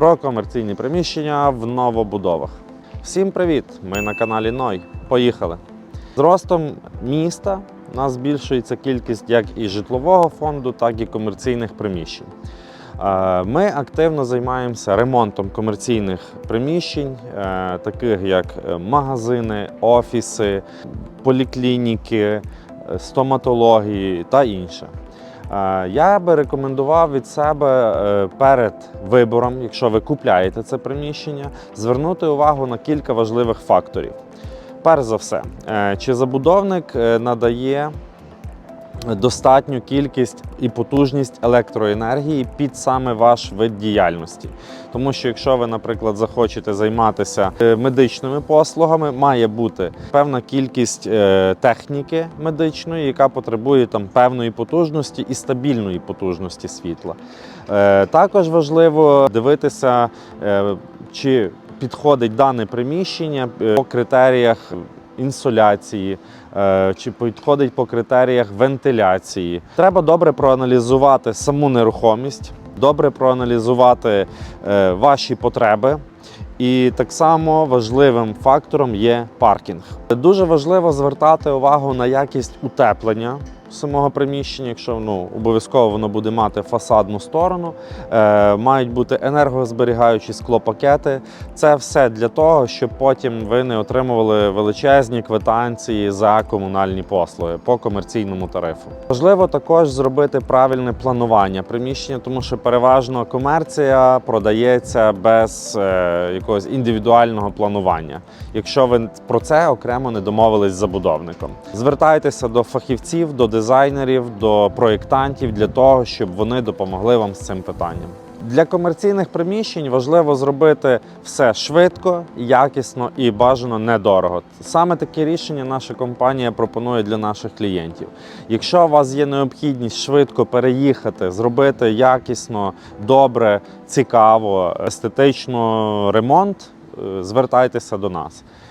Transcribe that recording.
про комерційні приміщення в новобудовах. Всім привіт! Ми на каналі Ной. Поїхали! З ростом міста у нас збільшується кількість як і житлового фонду, так і комерційних приміщень. Е, Ми активно займаємося ремонтом комерційних приміщень, е, таких як е, магазини, офіси, поліклініки, стоматології та інше. Е, Я би рекомендував від себе е, перед вибором, якщо ви купляєте це приміщення, звернути увагу на кілька важливих факторів. Перш за все, е, чи забудовник надає достатню кількість і потужність електроенергії під саме ваш вид діяльності. Тому що якщо ви, наприклад, захочете займатися е, медичними послугами, має бути певна кількість е, техніки медичної, яка потребує там певної потужності і стабільної потужності світла. Е, Також важливо дивитися, чи підходить дане приміщення по критеріях інсоляції, е, чи підходить по критеріях вентиляції. Треба добре проаналізувати саму нерухомість, добре проаналізувати е, ваші потреби. І так само важливим фактором є паркінг. Дуже важливо звертати увагу на якість утеплення самого приміщення, якщо ну обов'язково воно буде мати фасадну сторону, е, мають бути енергозберігаючі склопакети. Це все для того, щоб потім ви не отримували величезні квитанції за комунальні послуги по комерційному тарифу. Важливо також зробити правильне планування приміщення, тому що переважно комерція продається без е, якогось індивідуального планування. Якщо ви про це окремо не домовились з забудовником, звертайтеся до фахівців, до дизайнерів, до проєктантів для того, щоб вони допомогли вам з цим питанням. Для комерційних приміщень важливо зробити все швидко, якісно і бажано недорого. Саме таке рішення наша компанія пропонує для наших клієнтів. Якщо у вас є необхідність швидко переїхати, зробити якісно, добре, цікаво, естетично ремонт, е, звертайтеся до нас.